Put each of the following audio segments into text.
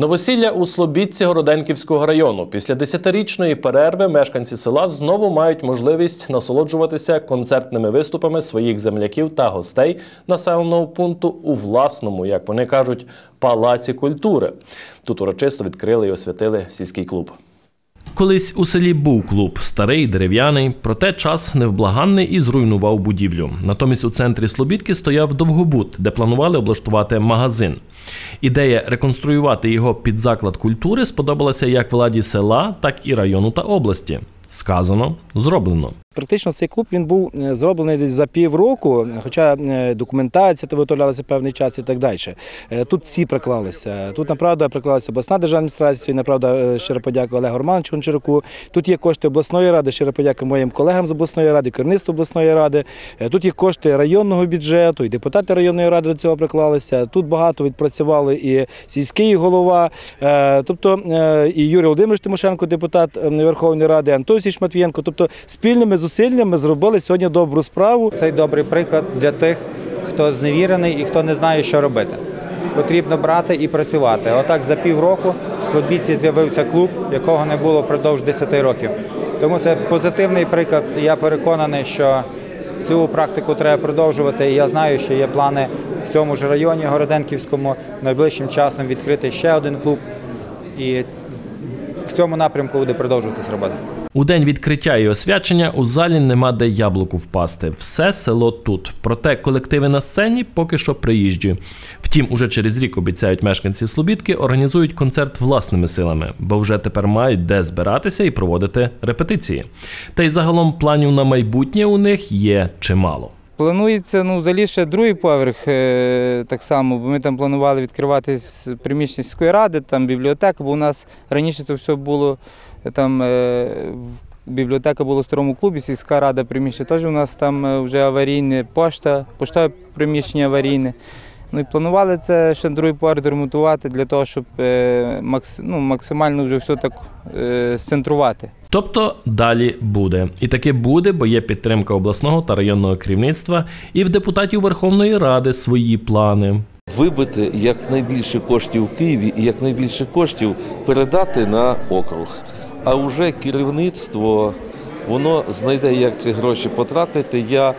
Новосілля у Слобідці Городенківського району. Після десятирічної перерви мешканці села знову мають можливість насолоджуватися концертними виступами своїх земляків та гостей населеного пункту у власному, як вони кажуть, палаці культури. Тут урочисто відкрили і освятили сільський клуб. Колись у селі був клуб, старий, дерев'яний, проте час невблаганний і зруйнував будівлю. Натомість у центрі Слобідки стояв довгобут, де планували облаштувати магазин. Ідея реконструювати його під заклад культури сподобалася як владі села, так і району та області. Сказано, зроблено. Практично цей клуб він був е, зроблений десь за півроку, хоча е, документація та виготовлялася певний час і так далі. Е, Тут всі приклалися. Тут, направда, приклалася обласна державна адміністрація, направда, е, щиро подяка Олегу Романовичу Гончаруку. Тут є кошти обласної ради, щиро подяка моїм колегам з обласної ради, керівництву обласної ради. Е, Тут є кошти районного бюджету, і депутати районної ради до цього приклалися. Тут багато відпрацювали і сільський голова, е, тобто е, і Юрій Володимирович Тимошенко, депутат е, Верховної Ради, Антон Січ Матвієнко. Тобто спільними зусиллями зробили сьогодні добру справу. Цей добрий приклад для тих, хто зневірений і хто не знає, що робити. Потрібно брати і працювати. Отак за півроку в Слобідці з'явився клуб, якого не було впродовж 10 років. Тому це позитивний приклад. Я переконаний, що цю практику треба продовжувати. І я знаю, що є плани в цьому ж районі Городенківському найближчим часом відкрити ще один клуб. І в цьому напрямку буде продовжуватись робота. У день відкриття і освячення у залі нема де яблуку впасти. Все село тут. Проте колективи на сцені поки що приїжджі. Втім, уже через рік обіцяють мешканці Слобідки організують концерт власними силами, бо вже тепер мають де збиратися і проводити репетиції. Та й загалом планів на майбутнє у них є чимало. Планується ну, взагалі ще другий поверх е, так само, бо ми там планували відкривати приміщення сільської ради, там бібліотека, бо у нас раніше це все було е, там. е, Бібліотека була в старому клубі, сільська рада приміщення теж у нас там вже аварійне пошта, поштове приміщення аварійне. Ну і планували це ще другий поверх ремонтувати для того, щоб е, ну, максимально вже все так е, сцентрувати. Тобто далі буде. І таке буде, бо є підтримка обласного та районного керівництва, і в депутатів Верховної Ради свої плани. вибити якнайбільше коштів в Києві і якнайбільше коштів передати на округ. А вже керівництво воно знайде, як ці гроші потратити. Я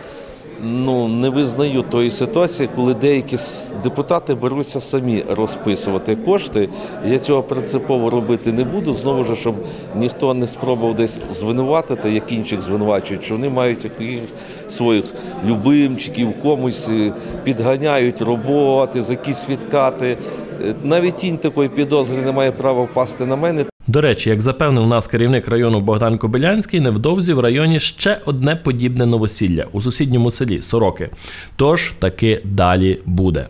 ну, не визнаю тої ситуації, коли деякі депутати беруться самі розписувати кошти. Я цього принципово робити не буду. Знову ж, щоб ніхто не спробував десь звинуватити, як інших звинувачують, що вони мають якихось своїх любимчиків, комусь е, підганяють роботи, за якісь відкати. Е, Навіть тінь такої підозри не має права впасти на мене. До речі, як запевнив нас керівник району Богдан Кобилянський, невдовзі в районі ще одне подібне новосілля у сусідньому селі Сороки. Тож таки далі буде.